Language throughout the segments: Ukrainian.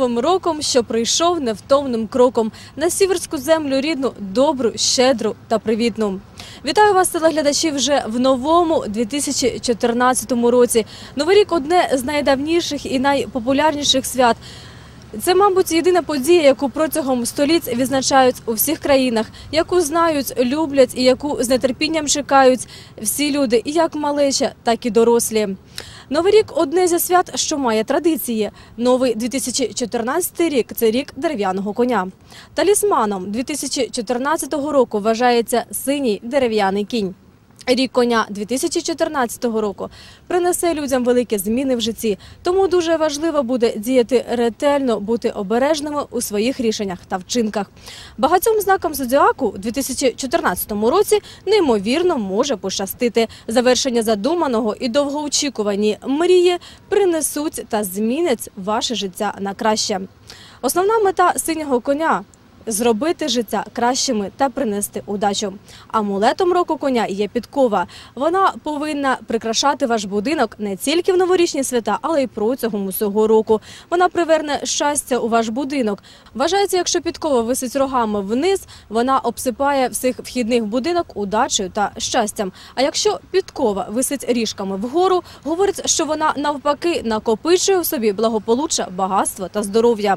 новим роком, що прийшов невтомним кроком на сіверську землю рідну, добру, щедру та привітну. Вітаю вас, телеглядачі, вже в новому 2014 році. Новий рік одне з найдавніших і найпопулярніших свят. Це, мабуть, єдина подія, яку протягом століть відзначають у всіх країнах, яку знають, люблять і яку з нетерпінням чекають всі люди, і як малеча, так і дорослі. Новий рік одне зі свят, що має традиції. Новий 2014 рік це рік дерев'яного коня. Талісманом 2014 року вважається синій дерев'яний кінь. Рік коня 2014 року принесе людям великі зміни в житті, тому дуже важливо буде діяти ретельно, бути обережними у своїх рішеннях та вчинках. Багатьом знакам зодіаку у 2014 році неймовірно може пощастити. Завершення задуманого і довгоочікувані мрії принесуть та змінять ваше життя на краще. Основна мета синього коня зробити життя кращими та принести удачу. Амулетом року коня є підкова. Вона повинна прикрашати ваш будинок не тільки в новорічні свята, але й протягом усього року. Вона приверне щастя у ваш будинок. Вважається, якщо підкова висить рогами вниз, вона обсипає всіх вхідних будинок удачею та щастям. А якщо підкова висить ріжками вгору, говорить, що вона навпаки накопичує в собі благополуччя, багатство та здоров'я.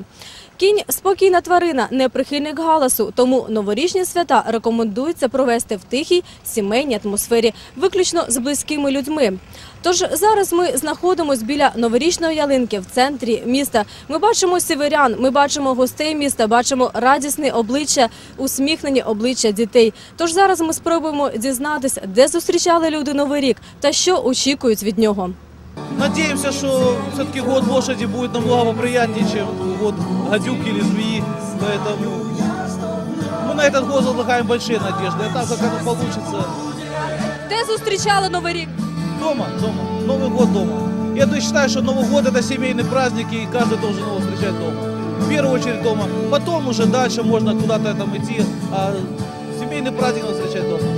Кінь спокійна тварина, не прихильник галасу, тому новорічні свята рекомендується провести в тихій сімейній атмосфері, виключно з близькими людьми. Тож зараз ми знаходимося біля новорічної ялинки в центрі міста. Ми бачимо сіверян, ми бачимо гостей міста, бачимо радісні обличчя, усміхнені обличчя дітей. Тож зараз ми спробуємо дізнатися, де зустрічали люди новий рік та що очікують від нього. Надеемся, что все-таки год лошади будет намного поприятнее, чем год гадюки или змеи. Поэтому мы на этот год возлагаем большие надежды. А там, как оно получится, Де зустрічали новий рік? дома, дома. Новый год дома. Я то считаю, что Новый год это семейный праздник, и каждый должен его встречать дома. В первую очередь дома. Потом уже дальше можно куда-то там идти, а семейный праздник надо встречать дома.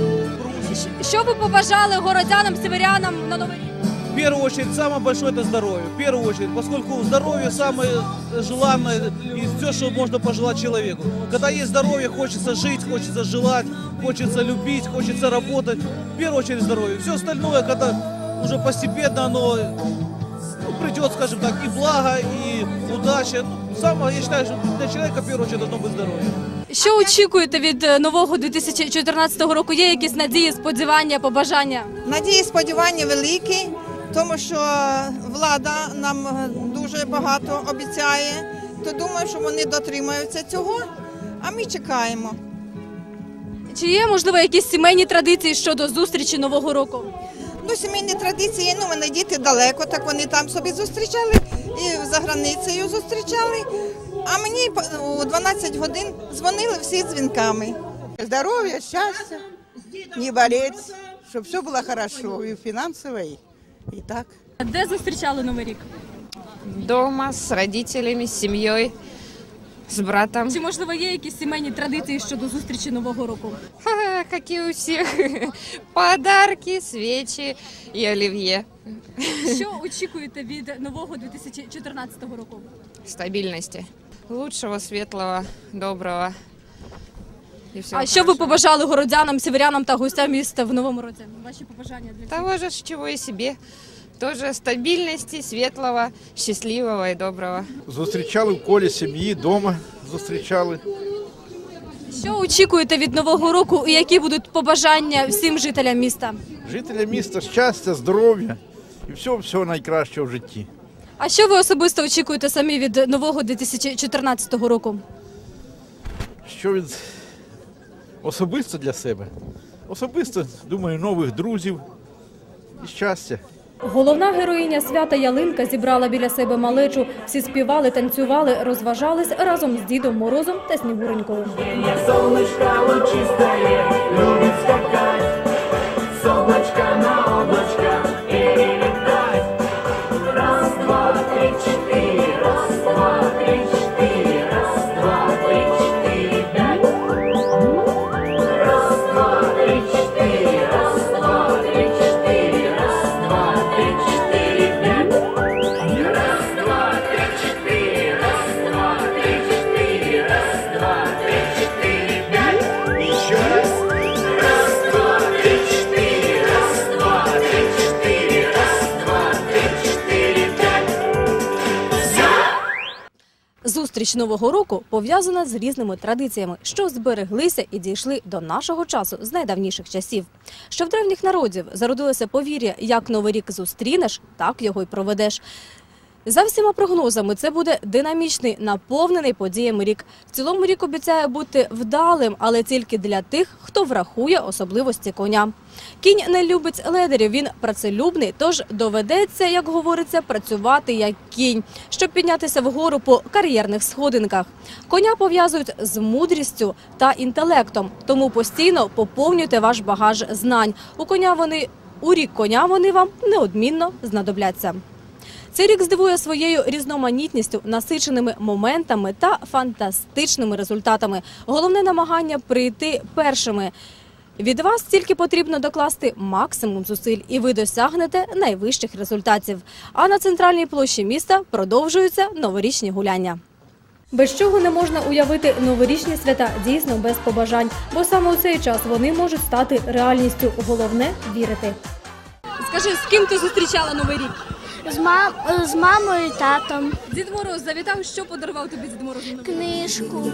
Що ви побажали городянам, сіверянам на новий рік? В первую очередь, самое большое это здоровье. В первую очередь, поскольку здоровье самое желанное и все, что можно пожелать человеку. Когда есть здоровье, хочется жить, хочется желать, хочется любить, хочется работать. В первую очередь здоровье. Все остальное, когда уже постепенно оно ну, придет, скажем так, и благо, и удача. Ну, самое, я считаю, что для человека в первую очередь должно быть здоровье. Що очікуєте від е, нового 2014 року? Є якісь надії, сподівання, побажання? Надії, сподівання великі, тому що влада нам дуже багато обіцяє. То думаю, що вони дотримаються цього, а ми чекаємо. Чи є можливо якісь сімейні традиції щодо зустрічі нового року? Ну, сімейні традиції, ну, мене діти далеко, так вони там собі зустрічали і за границею зустрічали. А мені у 12 годин дзвонили всі дзвінками. Здоровья, счастья, не болеть, чтобы все было хорошо и финансово, и, и так. А Де зустрічали новий рік? Дома с родителями, с семьей, с братом. Чи можливо є якісь сімейні традиції щодо зустрічі нового року? Ха, Как и у всех. Подарки, свечи и оливье. Що очікуєте від нового 2014 року? Стабильности. Лучшего, светлого, доброго. А що ви побажали городянам, сіверянам та гостям міста в новому році? Ваші побажання для всіх? Того же, чего и себе. Тоже стабильности, светлого, счастливого и доброго. Зустрічали в колі сім'ї, вдома зустрічали. Що очікуєте від нового року і які будуть побажання всім жителям міста? Жителям міста щастя, здоров'я і всього всього найкращого в житті. А що ви особисто очікуєте самі від нового 2014 року? Що від особисто для себе? Особисто, думаю, нових друзів і щастя. Головна героїня свята Ялинка зібрала біля себе малечу. Всі співали, танцювали, розважались разом з Дідом Морозом та Снігуренькою. Сонечка лучистое, любить скакать, Зустріч нового року пов'язана з різними традиціями, що збереглися і дійшли до нашого часу з найдавніших часів. Що в древніх народів зародилося повір'я, як новий рік зустрінеш, так його й проведеш. За всіма прогнозами, це буде динамічний, наповнений подіями рік. В цілому рік обіцяє бути вдалим, але тільки для тих, хто врахує особливості коня. Кінь не любить ледерів, він працелюбний, тож доведеться, як говориться, працювати як кінь, щоб піднятися вгору по кар'єрних сходинках. Коня пов'язують з мудрістю та інтелектом, тому постійно поповнюйте ваш багаж знань. У коня вони у рік коня вони вам неодмінно знадобляться. Цей рік здивує своєю різноманітністю, насиченими моментами та фантастичними результатами. Головне намагання прийти першими. Від вас тільки потрібно докласти максимум зусиль, і ви досягнете найвищих результатів. А на центральній площі міста продовжуються новорічні гуляння. Без чого не можна уявити новорічні свята дійсно без побажань, бо саме у цей час вони можуть стати реальністю. Головне вірити. Скажи, з ким ти зустрічала новий рік? З, мам... з мамою і татом. Дід Мороз завітав, що подарував тобі Дід Мороз? Книжку.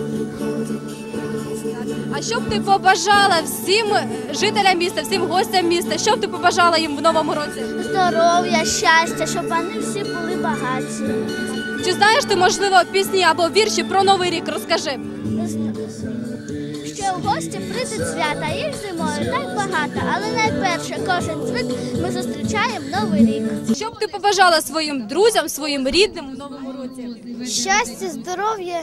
А що б ти побажала всім жителям міста, всім гостям міста? Що б ти побажала їм в новому році? Здоров'я, щастя, щоб вони всі були багаті. Чи знаєш ти, можливо, пісні або вірші про новий рік? Розкажи. В гості прийдуть свята, їх зимою так багато, але найперше кожен звик ми зустрічаємо новий рік. Що б ти побажала своїм друзям, своїм рідним в новому році? Щастя, здоров'я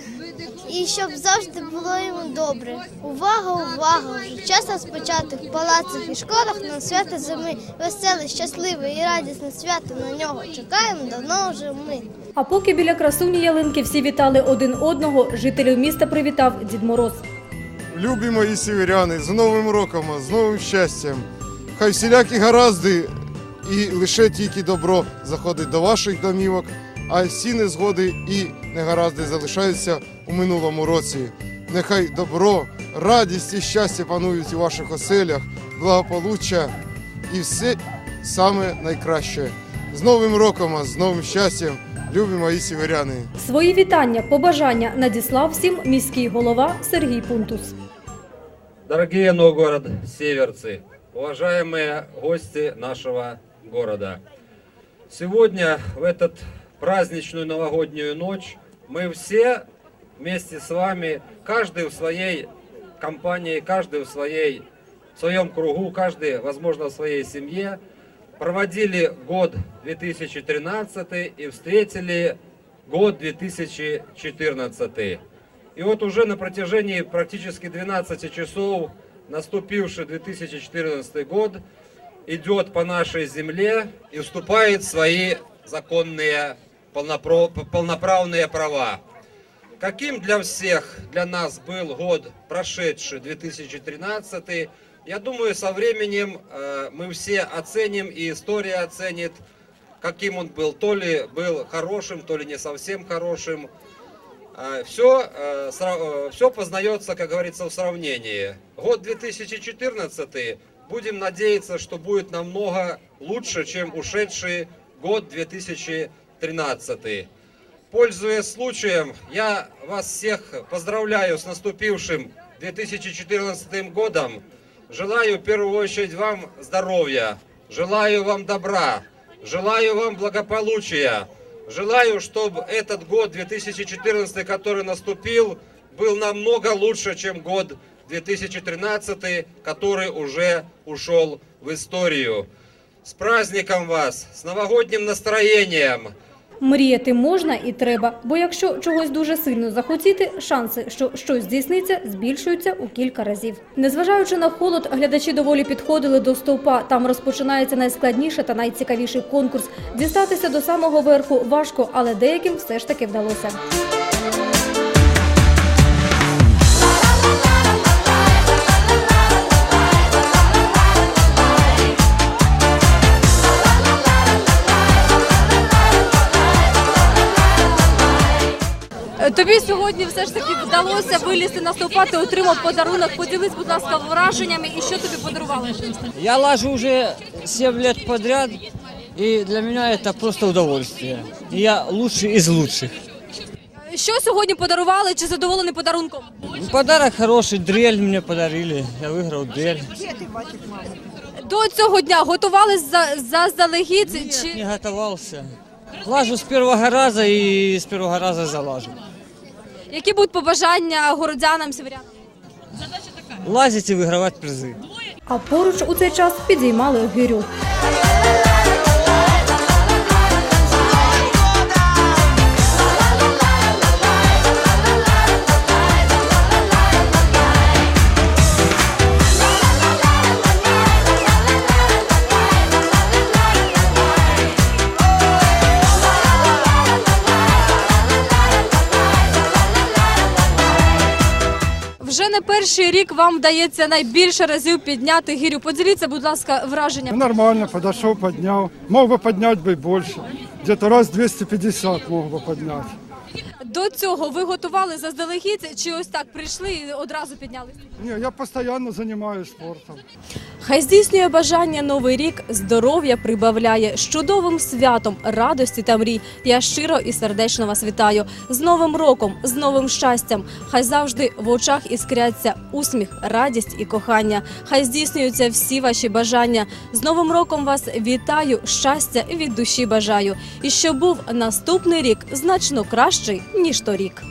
і щоб завжди було їм добре. Увага, увага! Вже час розпочати в палацах і школах на свято зими. Веселе, щасливе і радісне свято на нього. Чекаємо давно вже ми. А поки біля красуні ялинки всі вітали один одного, жителів міста привітав Дід Мороз. Любі мої сіверяни, з Новим роком, з новим щастям. Хай всілякі гаразди і лише тільки добро заходить до ваших домівок, а всі незгоди і негаразди залишаються у минулому році. Нехай добро, радість і щастя панують у ваших оселях, благополуччя і все саме найкраще. З Новим роком, з новим щастям, любі мої сіверяни. Свої вітання, побажання надіслав всім міський голова Сергій Пунтус. Дорогие Новгород северцы, уважаемые гости нашего города. Сегодня, в этот праздничную новогоднюю ночь, мы все вместе с вами, каждый в своей компании, каждый в, своей, в своем кругу, каждый, возможно, в своей семье, проводили год 2013 и встретили год 2014. И вот уже на протяжении практически 12 часов наступивший 2014 год идет по нашей земле и вступает в свои законные полноправные права. Каким для всех, для нас был год прошедший 2013, я думаю, со временем э, мы все оценим и история оценит, каким он был. То ли был хорошим, то ли не совсем хорошим. Все, все познается, как говорится, в сравнении. Год 2014, будем надеяться, что будет намного лучше, чем ушедший год 2013. Пользуясь случаем, я вас всех поздравляю с наступившим 2014 годом. Желаю в первую очередь вам здоровья, желаю вам добра, желаю вам благополучия. Желаю, чтобы этот год 2014, который наступил, был намного лучше, чем год 2013, который уже ушел в историю. С праздником вас, с новогодним настроением! Мріяти можна і треба, бо якщо чогось дуже сильно захотіти, шанси, що щось здійсниться, збільшуються у кілька разів. Незважаючи на холод, глядачі доволі підходили до стовпа. Там розпочинається найскладніше та найцікавіший конкурс. Дістатися до самого верху важко, але деяким все ж таки вдалося. Тобі сьогодні все ж таки вдалося вилізти на стовпа, ти отримав подарунок. Поділись, будь ласка, враженнями і що тобі подарували. Я лажу уже 7 лет подряд, и для меня это просто удовольствие. И я лучший из лучших. Що сьогодні подарували? Чи задоволені подарунком? Подарок хороший, дрель мне подарили. Я выиграл дрель. До цього дня готувались за заздалегідь Не чи готовался. Лажу с первого раза и с первого раза залажу. які будуть побажання городянам сіверянам? Лазить и выигрывать призы. А поруч у цей час підіймали гирю. перший рік вам вдається найбільше разів підняти гірю. Поділіться, будь ласка, враження. Ну, Нормально, подошел, поднял. Мог бы поднять бы и больше. Где-то раз 250 мог бы поднять. До цього ви готували заздалегідь, чи ось так прийшли і одразу піднялися? Не, я постоянно занимаюсь спортом. Хай здійснює бажання новий рік, здоров'я прибавляє з чудовим святом, радості та мрій. Я щиро і сердечно вас вітаю з новим роком, з новим щастям. Хай завжди в очах іскряться усміх, радість і кохання. Хай здійснюються всі ваші бажання. З новим роком вас вітаю, щастя від душі бажаю. І щоб був наступний рік значно кращий ніж.